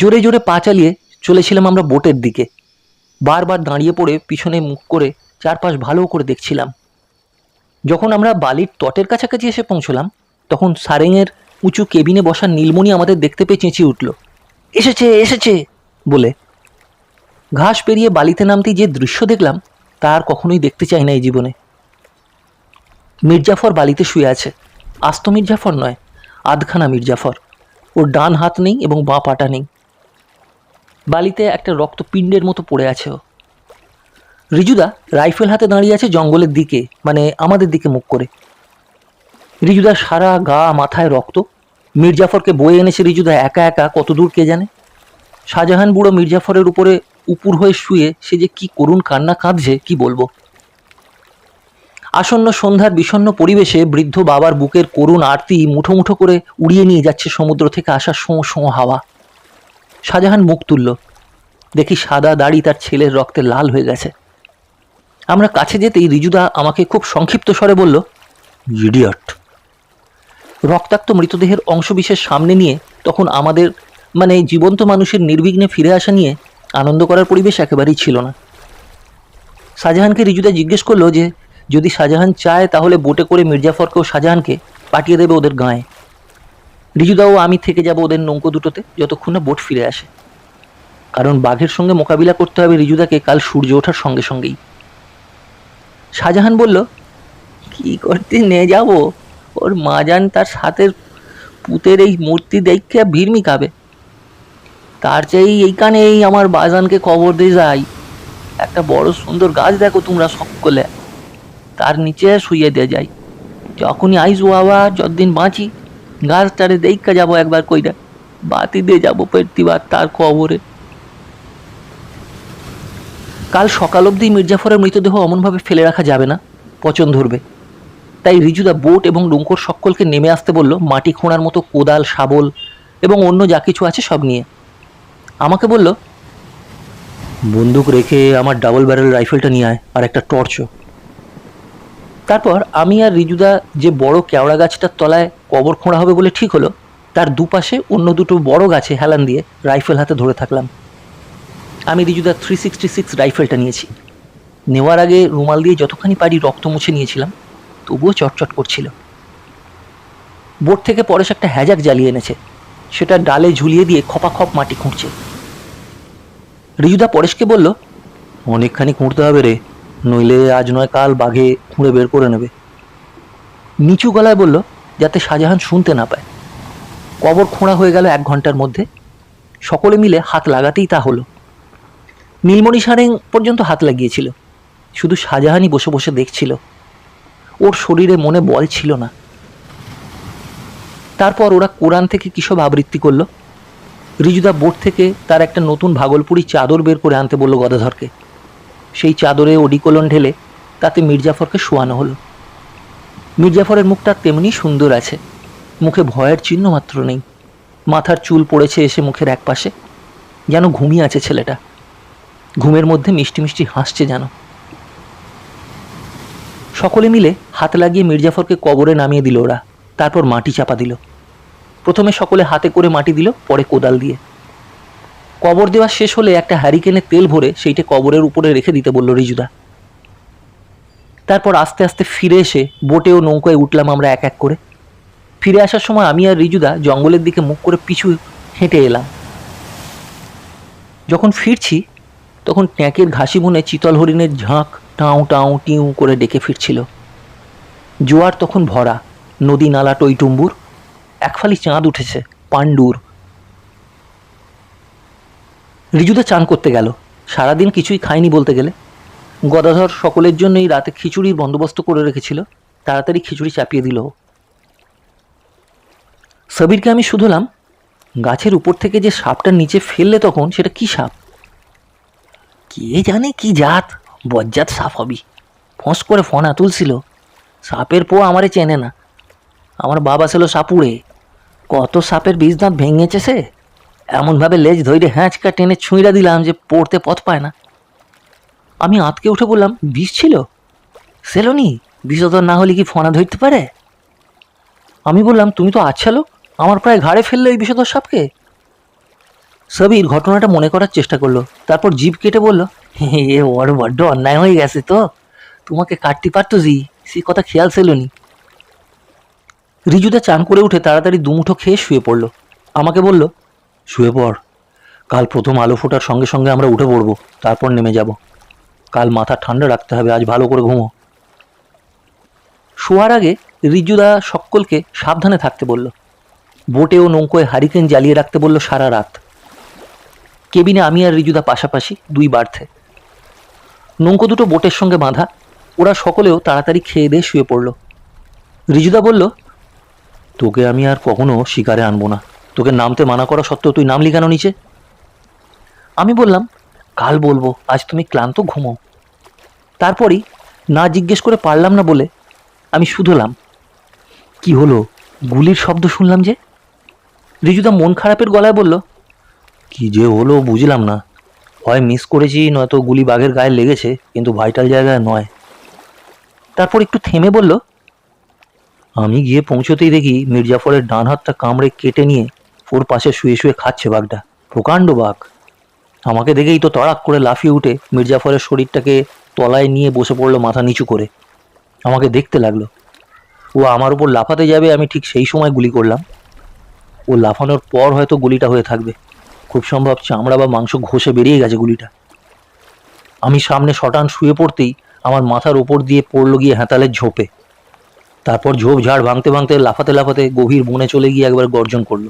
জোরে জোরে পা চালিয়ে চলেছিলাম আমরা বোটের দিকে। বারবার দাঁড়িয়ে পড়ে পিছনে মুখ করে চারপাশ ভালো করে দেখছিলাম। যখন আমরা বালির তটের কাছাকাছি এসে পৌঁছলাম, তখন সারেংয়ের উঁচু কেবিনে বসা নীলমণি আমাদের দেখতে পেয়ে চেঁচিয়ে উঠল, এসেছে এসেছে! বলে। ঘাস পেরিয়ে বালিতে নামতেই যে দৃশ্য দেখলাম তার কখনোই দেখতে চাই না এই জীবনে। মির্জাফর বালিতে শুয়ে আছে। আস্ত মির্জাফর নয়, আধখানা মির্জাফর। ওর ডান হাত নেই এবং বাঁ পাটা নেই। বালিতে একটা রক্তপিণ্ডের মতো পড়ে আছে রিজুদা রাইফেল হাতে দাঁড়িয়ে আছে জঙ্গলের দিকে মানে আমাদের দিকে মুখ করে। রিজুদা সারা গা মাথায় রক্ত। মির্জাফরকে বয়ে এনেছে রিজুদা একা একা কত দূর কে জানে? শাহজাহান বুড়ো মির্জাফরের উপরে উপুর হয়ে শুয়ে সে যে কি করুণ কান্না কাঁদছে, কি বলব? আসন্ন সন্ধ্যার বিষণ্ণ পরিবেশে বৃদ্ধ বাবার বুকের করুণ আরতি মুঠো মুঠো করে উড়িয়ে নিয়ে যাচ্ছে সমুদ্র থেকে আসা শোঁ শোঁ হাওয়া। শাহজাহান মুখ তুলল। দেখি সাদা দাড়ি তার ছেলের রক্তে লাল হয়ে গেছে। আমরা কাছে যেতেই রিজুদা আমাকে খুব সংক্ষিপ্ত স্বরে বলল ইডিয়ট রক্তাক্ত মৃতদেহের অংশবিশেষ সামনে নিয়ে তখন আমাদের মানে জীবন্ত মানুষের নির্বিঘ্নে ফিরে আসা নিয়ে আনন্দ করার পরিবেশ একেবারেই ছিল না। শাহজাহানকে রিজুদা জিজ্ঞেস করল যে, যদি শাহজাহান চায় তাহলে বোটে করে মির্জাফরকে ও শাহজাহানকে পাঠিয়ে দেবে ওদের গাঁয়ে। রিজুদাও আমি থেকে যাব ওদের নৌকো দুটোতে, যতক্ষণ না বোট ফিরে আসে। কারণ বাঘের সঙ্গে মোকাবিলা করতে হবে রিজুদাকে, কাল সূর্য ওঠার সঙ্গে সঙ্গেই। শাহজাহান বলল, কি করতে নিয়ে যাব? ওর মাজান তার সাথের পুতের এই মূর্তি দেখে ভিড়মি খাবে তার চেয়ে চেয়েই এইখানেই আমার বাজানকে খবর দিয়ে যাই একটা বড় সুন্দর গাছ দেখো তোমরা সকলে। তার নিচে শুয়ে দিয়ে যাই। যখনই আইসো আবার যতদিন বাঁচি গাছটারে দেখা যাব একবার কইরা, বাতি দিয়ে যাব প্রতিবার তার কবরে। কাল সকাল অবধি মির্জাফরের মৃতদেহ অমনভাবে ফেলে রাখা যাবে না, পচন ধরবে। তাই রিজুদা বোট এবং নৌকোর সকলকে নেমে আসতে বলল, মাটি খোঁড়ার মতো কোদাল, শাবল এবং অন্য যা কিছু আছে সব নিয়ে। আমাকে বলল, বন্দুক রেখে আমার ডাবল ব্যারেল রাইফেলটা নিয়ে আয় আর একটা টর্চও। তারপর আমি আর রিজুদা যে বড় কেওড়া গাছটার তলায় কবর খোঁড়া হবে বলে ঠিক হলো, তার দুপাশে অন্য দুটো বড় গাছে হেলান দিয়ে রাইফেল হাতে ধরে থাকলাম। আমি রিজুদা থ্রি সিক্সটি সিক্স রাইফেলটা নিয়েছি। নেওয়ার আগে রুমাল দিয়ে যতখানি পারি রক্ত মুছে নিয়েছিলাম, তবুও চটচট করছিল। বোট থেকে পরেশ একটা হ্যাজাক জ্বালিয়ে এনেছে। সেটা ডালে ঝুলিয়ে দিয়ে খপা খপ মাটি খুঁড়ছে। রিজুদা পরেশকে বলল, অনেকখানি খুঁড়তে হবে রে, নইলে আজ নয় কাল বাঘে খুঁড়ে বের করে নেবে। নিচু গলায় বলল যাতে শাহজাহান শুনতে না পায়। কবর খোঁড়া হয়ে গেল এক ঘণ্টার মধ্যে। সকলে মিলে হাত লাগাতেই তা হলো। নীলমণি সারেং পর্যন্ত হাত লাগিয়েছিল। শুধু শাহজাহানই বসে বসে দেখছিল। ওর শরীরে মনে বল ছিল না। তারপর ওরা কোরআন থেকে কিসব আবৃত্তি করল? রিজুদা বোর্ড থেকে তার একটা নতুন ভাগলপুরি চাদর বের করে আনতে বলল গদাধরকে। সেই চাদরে ওডিকোলন ঢেলে তাতে মির্জাফরকে শোয়ানো হলো। মির্জাফরের মুখটা তেমনি সুন্দর আছে। মুখে ভয়ের চিহ্ন মাত্র নেই। মাথার চুল পড়েছে এসে মুখের এক পাশে যেন ঘুমিয়ে আছে ছেলেটা। ঘুমের মধ্যে মিষ্টি মিষ্টি হাসছে যেন। সকলে মিলে হাত লাগিয়ে মির্জাফরকে কবরে নামিয়ে দিল ওরা। তারপর মাটি চাপা দিল। প্রথমে সকলে হাতে করে মাটি দিল, পরে কোদাল দিয়ে। কবর দেওয়া শেষ হলে একটা হ্যারিকেনে তেল ভরে সেইটা কবরের উপরে রেখে দিতে বলল রিজুদা। তারপর আস্তে আস্তে ফিরে এসে বোটে ও নৌকায় উঠলাম আমরা এক এক করে। ফিরে আসার সময় আমি আর রিজুদা জঙ্গলের দিকে মুখ করে পিছু হেঁটে এলাম। যখন ফিরছি, তখন ট্যাঁকের ঘাসি বনে চিতল হরিণের ঝাঁক টাউ টাউ টিউ করে ডেকে ফিরছিল। জোয়ার তখন ভরা, নদী নালা টইটুম্বুর একফালি চাঁদ উঠেছে, পাণ্ডুর। রিজুদা চান করতে গেল, সারাদিন কিছুই খায়নি বলতে গেলে। গদাধর সকলের জন্যই রাতে খিচুড়ির বন্দোবস্ত করে রেখেছিল। তাড়াতাড়ি খিচুড়ি চাপিয়ে দিল। সবিরকে আমি শুধলাম, গাছের উপর থেকে যে সাপটা নিচে ফেললে তখন সেটা কি সাপ? কে জানে কি জাত, বজ্জাত সাপ হবি। ফোঁস করে ফোনা তুলছিল। সাপের পো আমারে চেনে না। আমার বাবা ছিল সাপুড়ে। কত সাপের বীজ দাঁত ভেঙেছে সে? এমনভাবে লেজ ধৈরে হ্যাঁচকা টেনে ছুঁড়া দিলাম যে পড়তে পথ পায় না। আমি আঁতকে উঠে বললাম, বিষ ছিল? সেলনি বিষধর না হলে কি ফোনা ধরতে পারে? আমি বললাম, তুমি তো আচ্ছা লোক আমার প্রায় ঘাড়ে ফেললে ওই বিষধর সাপকে। সবির ঘটনাটা মনে করার চেষ্টা করল, তারপর জিভ কেটে বলল এ ওর বড্ড অন্যায় হয়ে গেছে তো। তোমাকে কাটতে পারতো জি, সে কথা খেয়াল ছিল নি রিজুদা চান করে উঠে তাড়াতাড়ি দুমুঠো খেয়ে শুয়ে পড়ল। আমাকে বলল, শুয়ে পড়, কাল প্রথম আলো ফোটার সঙ্গে সঙ্গে আমরা উঠে পড়ব, তারপর নেমে যাব। কাল মাথা ঠান্ডা রাখতে হবে, আজ ভালো করে ঘুমো। শোয়ার আগে রিজুদা সকলকে সাবধানে থাকতে বলল। বোটে ও নৌকোয় হারিকেন জ্বালিয়ে রাখতে বলল সারা রাত। কেবিনে আমি আর রিজুদা পাশাপাশি দুই বার্থে। নৌকো দুটো বোটের সঙ্গে বাঁধা, ওরা সকলেও তাড়াতাড়ি খেয়ে দিয়ে শুয়ে পড়ল। রিজুদা বলল, তোকে আমি আর কখনো শিকারে আনব না। তোকে নামতে মানা করা সত্ত্বেও তুই নামলি কেন নিচে? আমি বললাম কাল বলব, আজ তুমি ক্লান্ত ঘুমো। তারপরই না জিজ্ঞেস করে পারলাম না বলে আমি শুধলাম কি হলো? গুলির শব্দ শুনলাম যে? রিজুদা মন খারাপের গলায় বলল, কি যে হলো বুঝলাম না। হয় মিস করেছি, নয়তো গুলি বাঘের গায়ে লেগেছে, কিন্তু ভাইটাল জায়গায় নয়। তারপর একটু থেমে বলল, আমি গিয়ে পৌঁছতেই দেখি মির্জাফরের ডান হাতটা কামড়ে কেটে নিয়ে ওর পাশে শুয়ে শুয়ে খাচ্ছে বাঘটা। প্রকাণ্ড বাঘ। আমাকে দেখেই তো তড়াক করে লাফিয়ে উঠে মির্জাফরের শরীরটাকে তলায় নিয়ে বসে পড়ল মাথা নিচু করে। আমাকে দেখতে লাগল। ও আমার উপর লাফাতে যাবে আমি ঠিক সেই সময় গুলি করলাম। ও লাফানোর পর হয়তো গুলিটা হয়ে থাকবে। খুব সম্ভব চামড়া বা মাংস ঘষে বেরিয়ে গেছে গুলিটা। আমি সামনে শটান শুয়ে পড়তেই আমার মাথার ওপর দিয়ে পড়ল গিয়ে হেঁতালের ঝোপে। তারপর ঝোপ ঝাড় ভাঙতে ভাঙতে লাফাতে লাফাতে গভীর বনে চলে গিয়ে একবার গর্জন করল।